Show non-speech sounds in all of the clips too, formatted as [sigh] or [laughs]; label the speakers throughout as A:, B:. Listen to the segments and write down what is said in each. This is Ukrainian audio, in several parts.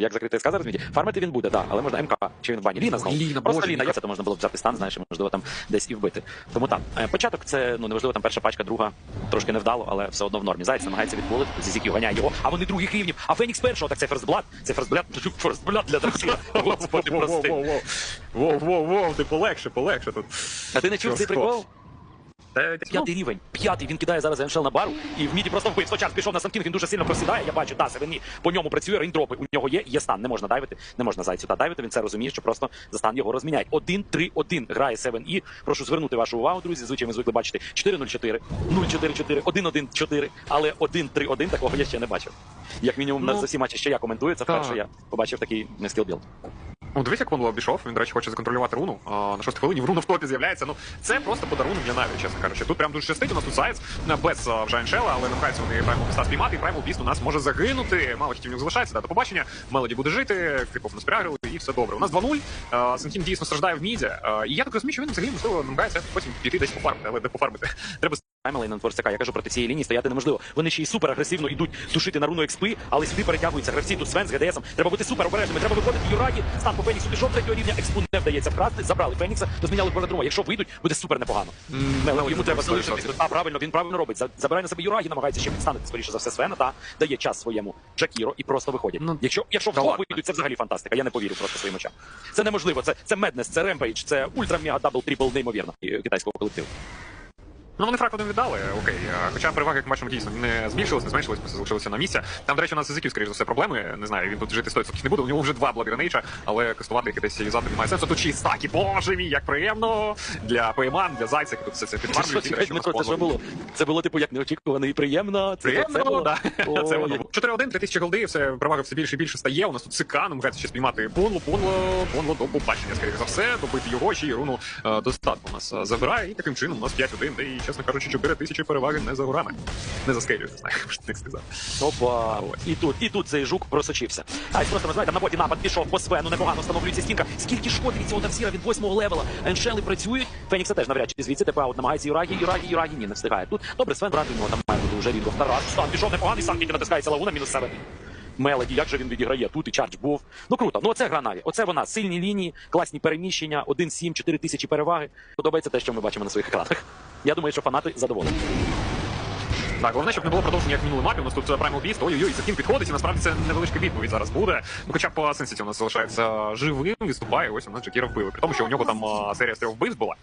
A: Як закрити СК зараз в міді? Фармити він буде, так, але можна МК, чи він в бані. Ліна знову.
B: Ліна,
A: Просто
B: боже
A: Ліна є, це то можна було взяти стан, знаєш, і, можливо там десь і вбити. Тому так, е, початок це ну неважливо, там перша пачка, друга трошки невдало, але все одно в нормі. Зайць намагається відпулити, Зізіків ганяє його, а вони других рівнів. А Фенікс першого, так це ферстблад, це ферстблад, ферстблад [laughs] для драксіла. [laughs] Господи, прости.
B: Воу, воу, воу, ти полегше, полегше тут.
A: А ти не чув цей прикол?
B: Та,
A: П'ятий рівень, п'ятий він кидає зараз Еншел на бару, і в міді просто вбив. час пішов на Санкінг, він дуже сильно просідає. Я бачу, та Севені по ньому працює рейндропи. У нього є, є стан. Не можна дайвити, не можна зайцю та дайвити. Він це розуміє, що просто за стан його розміняють. 1-3-1 грає 7E. Прошу звернути вашу увагу, друзі. Звичайно, ви звикли бачити 4-0-4, 0-4-4, 1-1-4, але 1-3-1 такого я ще не бачив. Як мінімум,
B: Ну,
A: за всі матчі, що я коментую, це вперше я побачив такий скілбілд.
B: Ну, дивись, як Вонло обійшов. Він, до речі, хоче законтролювати руну. А, на шостій хвилині в руну в топі з'являється. Ну, це просто подарунок для Наві, чесно кажучи. Тут прям дуже щастить. У нас тут Заяць е, без а, вже Аншела, але намагаються вони Праймал Біста спіймати, і Праймал Біст у нас може загинути. Мало хітів залишається. Да, до побачення. Мелоді буде жити, кріпов не спрягали, і все добре. У нас 2-0. Сентін дійсно страждає в міді. А, і я так розумію, що він взагалі можливо намагається потім піти десь пофармити, але де пофармити. Треба
A: Праймали на Я кажу проти цієї лінії стояти неможливо. Вони ще й супер агресивно йдуть душити на руну експи, але сюди перетягуються гравці. Тут Свен з ГДСом. Треба бути супер обережними. Треба виходити Юраді. Стан по Феніксу пішов третього рівня. Експу не вдається вкрасти. Забрали Фенікса, розміняли полетрума. Якщо вийдуть, буде супер непогано. Мело, йому треба залишитись. А правильно, він правильно робить. Забирає на себе Юрагі, намагається ще підстанити скоріше за все Свена та дає час своєму Джакіро і просто виходять.
B: Ну,
A: якщо якщо вдвох вийдуть, це взагалі фантастика. Я не повірю просто своїм очам. Це неможливо. Це це меднес, це ремпейдж, це ультра мега дабл трипл неймовірно китайського колективу.
B: Ну, вони фраг один віддали, окей. Хоча переваги, як бачимо, дійсно не збільшились, не зменшились, просто залишилися на місці. Там, до речі, у нас язиків, скоріш за все, проблеми. Не знаю, він тут жити 100% не буде. У нього вже два Бладгранейча, але кастувати десь юзати немає сенсу. Тут й стаки, боже мій, як приємно для ПМАН, для зайця, тут все це
A: Дмитро, це було? Типу як неочікувано і приємно. Це, це було?
B: да. [laughs]
A: Ой,
B: Це воно. 4-1, 3000 голди, все перевага все більше і більше стає. У нас тут ЦК, намагається ще спіймати Понло, Понло, Понло до побачення, скоріше за все, добити його, й руну е, достатку у нас е, забирає, і таким чином у нас 5-1, де і, чесно кажучи, 4 тисячі переваги не за горами. Не за скелю, не знаю, [laughs] що не сказав.
A: Опа.
B: Ось.
A: І тут, і тут цей жук просочився. А, і просто ви знаєте, на боті напад пішов по Свену, непогано встановлюється стінка. Скільки шкоди від цього Тавсіра від восьмого левела. Еншели працюють. Фенікса теж навряд чи звідси тепер аут намагається Юрагі, Юрагі, Юрагі, ні, не встигає. Тут добре, Свен брати нього там має бути вже рідко. Тарас, стан пішов непоганий, сам тільки натискається лавуна, мінус 7. Мелоді, як же він відіграє тут і чардж був. Ну круто. Ну оце гра Наві. Оце вона. Сильні лінії, класні переміщення, 1-7, 4 тисячі переваги. Подобається те, що ми бачимо на своїх екранах. Я думаю, що фанати задоволені.
B: Так, головне, щоб не було продовження як минулий мапі. У нас тут е, Primal Beast, ой-ой-ой, за ким підходить, і насправді це невеличка відповідь зараз буде. Ну, хоча б Сенсіті у нас залишається живим, виступає, ось у нас Джакіра вбили. При тому, що у нього там е, серія з трьох вбивств була.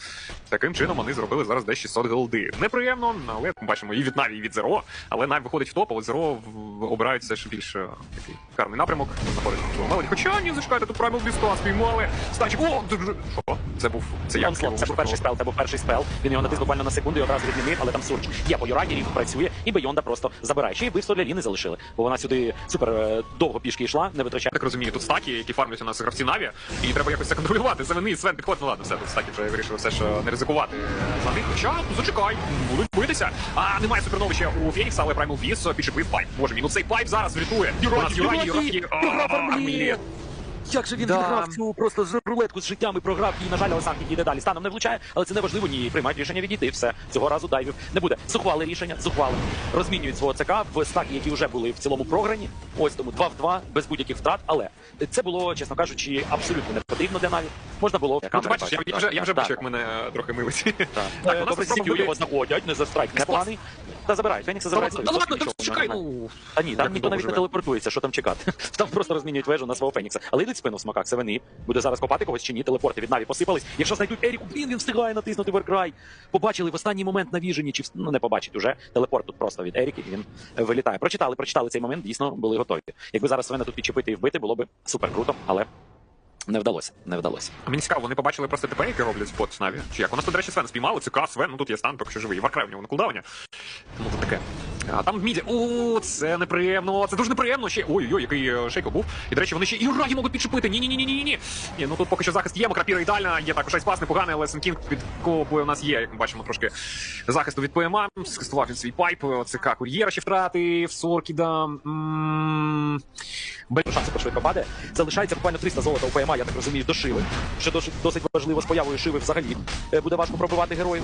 B: Таким чином вони зробили зараз десь 600 голди. Неприємно, але ми бачимо і від Наві, і від Зеро. Але Наві виходить в топ, але Зеро обирають все ж більш е, такий гарний напрямок. Знаходить Мелоді. Хоча ні, зачекайте, тут Primal Beast спіймали. Станчик, о, що? Це був, це як?
A: Це був перший спел, це був перший спел. Він його натис буквально на секунду і одразу відмінив, але там сурч. Є по Юрані, рівно працює, і Бейонда просто забирає. Ще й вбивство для Ліни залишили, бо вона сюди супер е, довго пішки йшла, не витрачає.
B: так розумію, тут стаки, які фармлять у нас гравці Наві, і треба якось це контролювати. Завини Свен підходить, ну ладно, все, тут стаки вже вирішили все ж е, не ризикувати за них. Хоча, ну, зачекай, будуть битися. А немає суперновища у Фенікса, але Primal Beast підчепив пайп. Боже мій, ну цей пайп зараз врятує. У нас Юрані,
A: Як же він
B: Да.
A: відграв цю просто з рулетку з життям і програв, і, на жаль, Олександр йде далі. Станом не влучає, але це не важливо. Ні, приймають рішення відійти. Все цього разу дайвів не буде. Зухвали рішення, зухвали. Розмінюють свого ЦК в стаки, які вже були в цілому програні. Ось тому 2 в 2, без будь-яких втрат. Але це було, чесно кажучи, абсолютно не потрібно для Наві. Можна було.
B: Ну, ти бачиш, я, я вже, я вже бачу, як мене е, трохи милить.
A: Так, [laughs]
B: Так, у
A: Е,
B: нас
A: добре,
B: буде-
A: його знаходять, не за страйк непоганий. Та забирають. Фенікса забирають.
B: Та ладно, так чекай, ну.
A: Та ні, там ніхто навіть не телепортується, що там чекати. [laughs] Там просто розмінюють вежу на свого Фенікса. Але йдуть спину в смаках, Севени. Буде зараз копати когось чи ні, телепорти від Наві посипались. Якщо знайдуть Еріку, блін, він встигає натиснути веркрай. Побачили в останній момент на віжені, чи ну не побачить уже. Телепорт тут просто від Еріки, він е, вилітає. Прочитали, прочитали цей момент, дійсно були готові. Якби зараз Свена тут підчепити і вбити, було б супер круто, але не вдалося. Не вдалося.
B: А Мені цікаво, вони побачили просто ТП, які роблять спот Наві. Чи як? У нас тут, до речі, Свен спіймали, ЦК, Свен, ну тут є стан, поки що живий. Варкрай у нього на кулдауні. Тому тут таке. А там в міді. О, це неприємно. Це дуже неприємно. Ще ой-ой, який е, шейкл був. І до речі, вони ще і раді можуть підчепити. Ні, ні, ні, ні, ні, ні. Ну тут поки що захист є, крапіра ідеальна, є також айспас непоганий, але Сенкінг під кого у нас є. Як ми бачимо, трошки захисту від ПМА. Скастував він свій пайп. ЦК кур'єра ще втратив. Соркіда.
A: Без шансу пошвидко падає. Залишається буквально 300 золота у ПМА, я так розумію, до Шиви. Що досить, досить важливо з появою Шиви взагалі. Е, Буде важко пробивати героїв.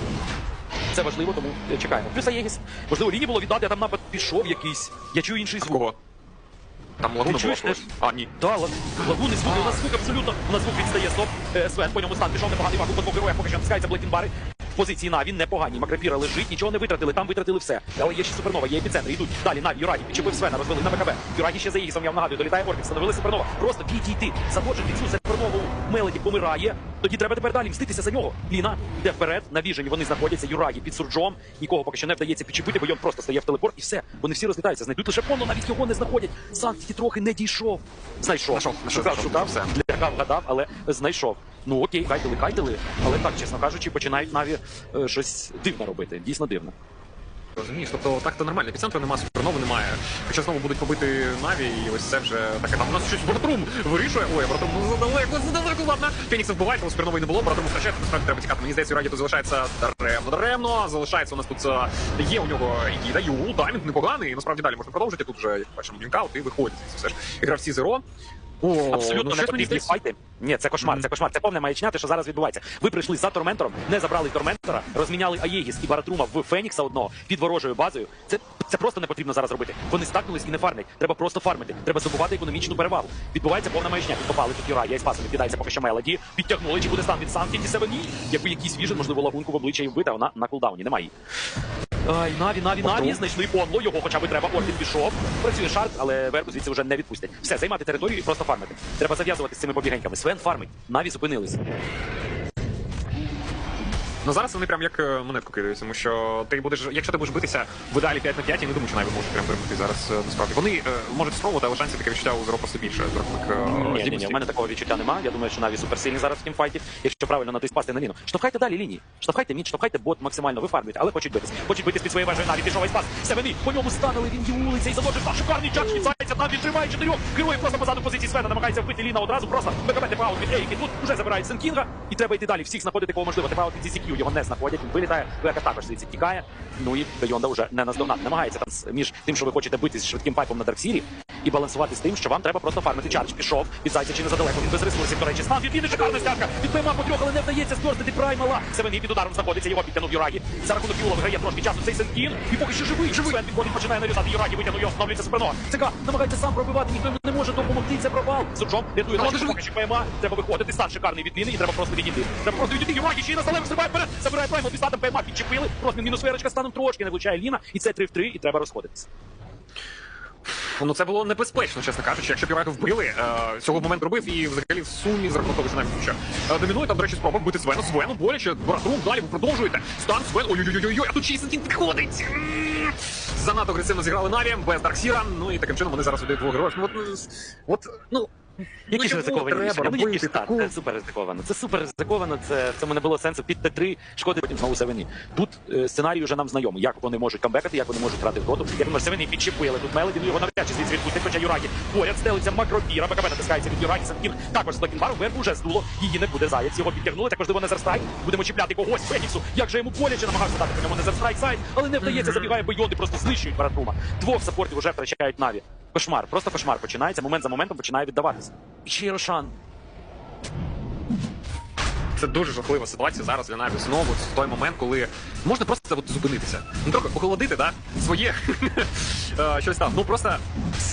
A: Це важливо, тому чекаємо. Плюс Аєгіс. Можливо, лінії було віддати, а там напад пішов якийсь. Я чую інший звук.
B: кого? Там лагуна була.
A: чуєш.
B: А, ні.
A: Да, лаг- лагуни звуки, у нас звук абсолютно, у нас звук відстає, стоп. Е, Свен, по ньому стан пішов непоганий вагу, по двох героях поки що натискається Блекінбари. Позиції Наві непогані. Макропіра лежить, нічого не витратили, там витратили все. Але є ще супернова, є епіцентр, йдуть. Далі Наві, Юрагі, підчепив Свена, розвели на БКБ. Юрагі ще за Ігісом, я вам нагадую, долітає Орбіт, встановили супернова. Просто підійти, заходжити цю супернову Мелоді помирає. Тоді треба тепер далі мститися за нього. Ліна йде вперед, на віжені вони знаходяться, Юрагі під сурджом. Нікого поки що не вдається підчепити, бо він просто стає в телепорт і все. Вони всі розлітаються. Знайдуть лише повно, навіть його не знаходять. Сам тільки трохи не дійшов. Знайшов.
B: Знайшов, знайшов,
A: Шукав,
B: знайшов,
A: шукав,
B: все.
A: лякав, гадав, але знайшов. Ну окей, кайтили, кайтили. Але так, чесно кажучи, починають наві е, щось дивно робити. Дійсно дивно.
B: Розумієш, тобто так то нормально. Епіцентру немає, супернови немає. Хоча знову будуть побити Наві, і ось це вже таке. Там у нас щось Братрум вирішує. Ой, Братрум ну, задалеко, задалеко, ладно. Фенікса вбивають, але супернової не було. Братрум втрачає, насправді треба тікати. Мені здається, Раді тут залишається даремно, даремно. Залишається у нас тут е, є у нього і даю. Даймінг непоганий. І насправді далі можна продовжити. Тут вже бачимо блінкаут і виходить. Все ж гравці Зеро. О,
A: Абсолютно
B: ну,
A: не
B: щось мені
A: потрібні
B: здається.
A: файти. Ні, це кошмар, це кошмар. Це повне маячня, те, що зараз відбувається. Ви прийшли за Торментором, не забрали Торментора, розміняли Аєгіс і Баратрума в Фенікса одного під ворожою базою. Це, це просто не потрібно зараз робити. Вони стакнулись і не фармлять. Треба просто фармити. Треба здобувати економічну перевагу. Відбувається повна маячня. Підкопали тут Юра, я із пасом відкидається поки що Мелоді. Підтягнули, чи буде стан від сам тільки себе ні. Якби якийсь віжен, можливо, лагунку в обличчя і вбити, а вона на кулдауні. Немає її. Ай, Наві, Наві, Наві, знайшли онло, його хоча б треба. Орбіт пішов. Працює шарт, але вербу звідси вже не відпустять. Все, займати територію і просто фармити. Треба зав'язувати з цими побігеньками. Свен фармить. Наві зупинились.
B: Ну зараз вони прям як е, монетку кидають, тому що ти будеш, якщо ти будеш битися в ідеалі 5 на 5, я не думаю, що навіть можуть прям перемогти зараз е, насправді. Вони е, можуть спробувати, але шансів таке відчуття у Зеро просто більше
A: Ні, ні, ні, в мене такого відчуття немає. Я думаю, що Наві суперсильні зараз в тімфайті. Якщо правильно натис пасти на ліну. Штовхайте далі лінії. Штовхайте мід, штовхайте бот максимально. Ви фармуєте, але хочуть битись. Хочуть битись під своєю вежею Наві. Пішов спас. Севени. По ньому станули. Він є вулиця і заложив там шикарний чат. Швіцається. Там він тримає чотирьох. Герої просто позаду позиції Свена. Намагається вбити Ліна одразу. Просто БКБ тепаут від Ейки. Тут вже забирають Сенкінга. І треба йти далі. Всіх знаходити кого можливо. Тепаут від CCQ. Його не знаходять. Він вилітає. Лека також звідси тікає. Ну і Бейонда вже не наздогнати. Намагається там між тим, що ви хочете бити з швидким пайпом на Дарксірі, і балансувати з тим, що вам треба просто фармити чардж. Пішов від зайця чи не задалеко. Він без ресурсів. До речі, стан від Ліни шикарна стярка. Від ПМА по трьох, але не вдається створити праймала. Севені під ударом знаходиться. Його підтягнув Юрагі. За рахунок Юла виграє трошки часу цей Сенкін. І поки що живий. Живий. Свен підходить, починає нарізати. Юрагі витягнув його, встановлюється спино. ЦК намагається сам пробивати. Ніхто не може допомогти. Це провал. Сурджом рятує наші поки що ПМА. Треба виходити. Стан шикарний від І треба просто відійти. Треба просто відійти. Юрагі ще й на сталеву стрибає вперед. Забирає праймал. Під статом ПМА підчепили. Розмін мінус сферочка станом трошки не влучає Ліна. І це 3 в 3, і треба розходитися.
B: Ну це було небезпечно, чесно кажучи. Якщо Пірату вбили, е, цього момент робив і взагалі в сумі рахунок навіть що е, домінує там, до речі, спроба бути Свену. Свену боляче, братрум, далі ви продовжуєте. Стан Свен. Ой-ой-ой, а тут Сентін підходить. М, Занадто агресивно зіграли Наві, без Дарксіра. Ну і таким чином вони зараз віддають двох героїв. Ну от, ну, от, ну.
A: Які ж ризиковані
B: треба
A: рішення? Ну, які так, це супер ризиковано. Це супер ризиковано. Це в цьому не було сенсу. Під Т3 шкоди потім знову Севені. Тут е, сценарій вже нам знайомий. Як вони можуть камбекати, як вони можуть грати в доту. Я думаю, Севені підчепили тут Мелоді, ну його навряд чи звідси відпустять, хоча Юрагі поряд стелиться макропіра, БКБ натискається від Юрагі, Сенкін також з Блекінбару, верху вже здуло, її не буде заяць, його підтягнули, також можливо Незерстрайк, будемо чіпляти когось, Феніксу, як же йому боляче намагався дати по ньому Незерстрайк сайт, але не вдається, забігає Бейонди, просто знищують Баратрума. Двох саппортів вже втрачають Наві. Кошмар, просто кошмар починається, момент за моментом починає віддаватися. І ще й Рошан.
B: Це дуже жахлива ситуація зараз для Наві. Знову в той момент, коли можна просто от зупинитися. Ну трохи охолодити, да? Своє [laughs] Е, щось там. Ну просто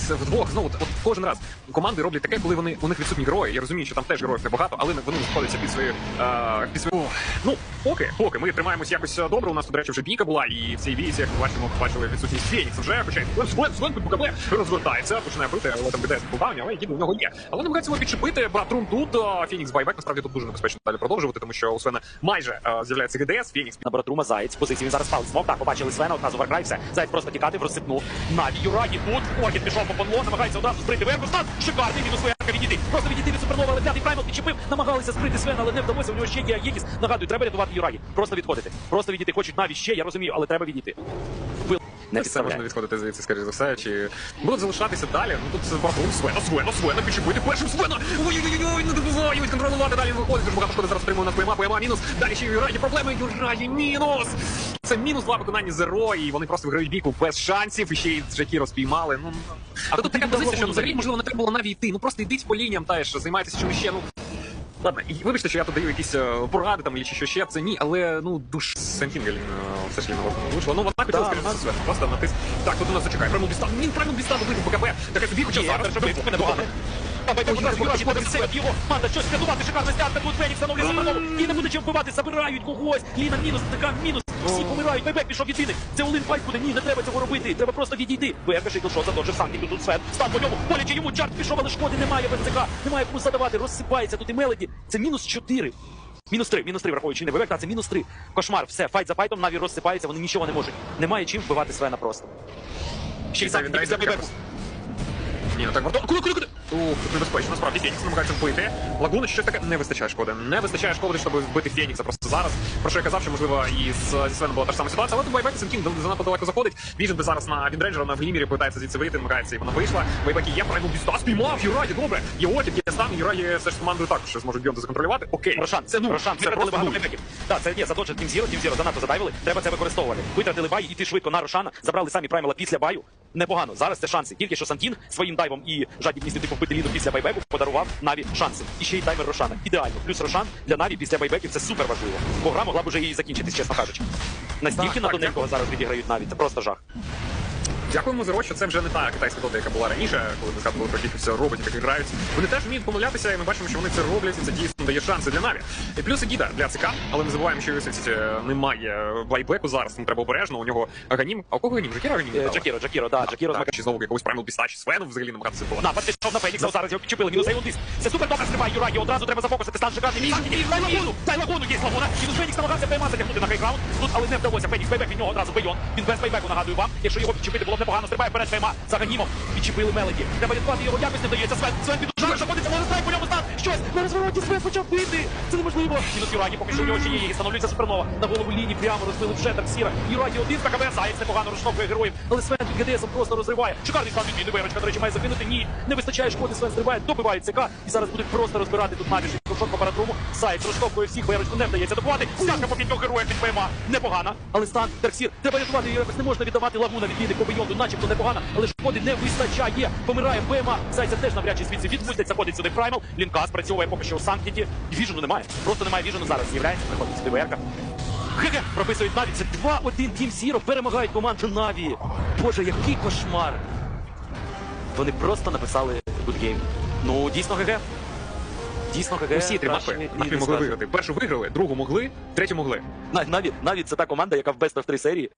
B: вдвох знову от кожен раз команди роблять таке, коли вони у них відсутні герої. Я розумію, що там теж героїв небагато, але вони знаходяться під свою е, під свою. Ну поки, поки ми тримаємось якось е, добре. У нас тут, до речі, вже бійка була, і в цій бійці, як ми бачимо, бачили відсутність Фенікс вже, Свен БКБ розгортається, починає бити, але там БДС кулдауні, але їду в нього є. Але намагається його підчепити. Брат Рум тут е, Фенікс байбек. Насправді тут дуже небезпечно далі продовжувати, тому що у Свена майже е, з'являється ГДС. Фенікс
A: на Баратрума Заєць. Позиції він зараз палить смок. Так, побачили Свена, одразу Варкрай, все. Заєць просто тікати, розсипнув. Наві Юрагі тут. Оркід пішов по понло, намагається одразу збрити верху. Стан шикарний, мінус Верка відійти. Просто відійти від супернова, але п'ятий праймал підчепив. Намагалися збрити Свена, але не вдалося. У нього ще є Єгіс. Нагадую, треба рятувати Юрагі. Просто відходити. Просто відійти. Хочуть Наві ще, я розумію, але треба відійти. Не
B: Це можна відходити звідси, скоріш за все, чи будуть залишатися далі. Ну тут Барбун, Свена, Свена, Свена, підчепити першим Свена. Ой-ой-ой, не добивають, контролювати далі виходить. Дуже багато шкоди зараз отримує на ПМА, ПМА мінус. Далі ще Юраї проблеми, Юраї мінус. Це мінус два виконання Зеро, і вони просто виграють бійку без шансів, і ще й Джекі розпіймали. Ну, а тут така позиція, що
A: дорогу
B: взагалі, можливо, не треба було навіть йти. Ну просто йдіть по лініям, теж, займайтеся чимось ще, ну. Ладно, і вибачте, що я тут даю якісь е, поради там, чи що ще це ні, але ну душ Сентінгель все ж ліно вийшло. Ну вона хотіла, скажімо, все просто натис. Так, тут у нас зачекає. Пряму дістан. Він пряму дістан вибив БКБ. Так собі хоча зараз. ой,
A: буде себе його. Манда щось врятувати, шикарна стянка, тут Фенікс встановлює супернову. І не буде чим вбивати, забирають когось. Ліна мінус, така мінус. Всі помирають, Байбек пішов від єдиний. Це Олин файт буде. Ні, не треба цього робити. Треба просто відійти. БРК Шейклшот задовжив сам, і тут Свен. Стан по ньому, боляче йому, чарт пішов, але шкоди немає без ЦК. Немає кому задавати, розсипається тут і Мелоді. Це мінус 4. Мінус 3, мінус 3, враховуючи не Байбек, та це мінус 3. Кошмар, все, файт за файтом, Наві розсипається, вони нічого не можуть. Немає чим вбивати Свена просто. Ще й сам Байбеку.
B: капус. Ні, ну так варто. Куди, куди, куди? Ух, тут небезпечно. Насправді Фенікс намагається вбити. Лагуна щось таке не вистачає шкоди. Не вистачає шкоди, щоб вбити Фенікса просто зараз. Про що я казав, що можливо і з зі Свеном була та ж сама ситуація, але тут Байбек Сенкін занадто далеко заходить. Біжить би зараз на Віндрейнджера, на Глімірі питається звідси вийти, намагається і вона вийшла. Байбек є, прайму біста, спіймав, Юраді, добре. Є Отік, є стан, Юраді все ж з командою також зможуть бьонти законтролювати. Окей.
A: Рошан, це ну, Рошан, це просто багато плейбеків. Так, це є, задоджив Тім Зіро, Тім Зіро занадто задайвили, треба це використовувати. Витратили бай, іти швидко на Рошана, забрали самі праймала після баю. Непогано. Зараз це шанси. Тільки що Сантін своїм дайвом і жадібністю типу вбити ліду після байбеку подарував Наві шанси. І ще й таймер Рошана. Ідеально. Плюс Рошан для Наві після байбеків це супер важливо. Бо гра могла б уже її закінчитись, чесно кажучи. Настільки на тоненького зараз відіграють Наві. Це просто жах.
B: Дякуємо Зеро, що це вже не та китайська дота, яка була раніше, коли ми згадували про кількість роботів, які грають. Вони теж вміють помилятися, і ми бачимо, що вони це роблять, і це дійсно дає шанси для Наві. І плюс і гіда для ЦК, але не забуваємо, що у немає байбеку зараз, тому треба обережно. У нього Ганім. А у кого Ганім? Жакіра Ганім?
A: Е. Джакіро, Джакіро, да, Джакіро
B: Так, чи знову якогось праймал пістачі Свену взагалі намагатися було.
A: Напад пішов на Фенікса, зараз його підчепили, мінус Ейлдис. Це супер добре стрибає Юрагі, одразу треба зафокусити стан шикарний. Мій дай лагуну, дай лагуну, є лагуна. І тут Фенікс намагався ПМА затягнути на хайграунд. Тут, але не вдалося. Фенікс бейбек від нього одразу бейон. Він без бейбеку, нагадую вам. Якщо його підчепити, було непогано. Стрибає вперед ПМА. Заганімо. Підчепили Мелоді. Треба рятувати його, якось не вдається. Свен, Свен підужав, що ходиться, може страйк по ньому стан. Щось, на розвороті Свен почав бити. Це неможливо. Мінус Юрагі, поки що в нього ще є. Становлюється супернова. На голову лінії прямо розбили вже так сіра. Юрагі один з ККБ, Заєць непогано розштовхує героїв. Але Свен під ГДСом просто розриває. Шикарний стан від Вирочка, до речі, має закинути. Ні, не вистачає шкоди. Свен стрибає, добиває ЦК. І зараз будуть просто розбирати тут навіж. Кошок по парадрому. Заєць розштовхує всіх, Вирочку не вдається добувати. Стяжка по п'ятьох героїв від ПМА. Непогана. Але стан, Дарксір, треба рятувати його якось не можна віддавати лагуна від Віди по бейонду, начебто непогана, але шкоди не вистачає. Помирає ПМА. Зайця теж навряд чи звідси відпустять, заходить сюди Праймал. Лінка спрацьовує поки що у Санктіті. Віжену немає. Просто немає віжену зараз. З'являється, приходить сюди ВРК. ГГ прописують Наві. Це 2-1 Тім Зіро. Перемагають команду Наві. Боже, який кошмар. Вони просто написали good game. Ну, дійсно ГГ. Дійсно ГГ.
B: Усі три
A: краще
B: мапи
A: і
B: Наві
A: не
B: могли
A: скажеш.
B: виграти. Першу виграли, другу могли, третю могли.
A: Нав- Наві, навіть це та команда, яка в Best of 3 серії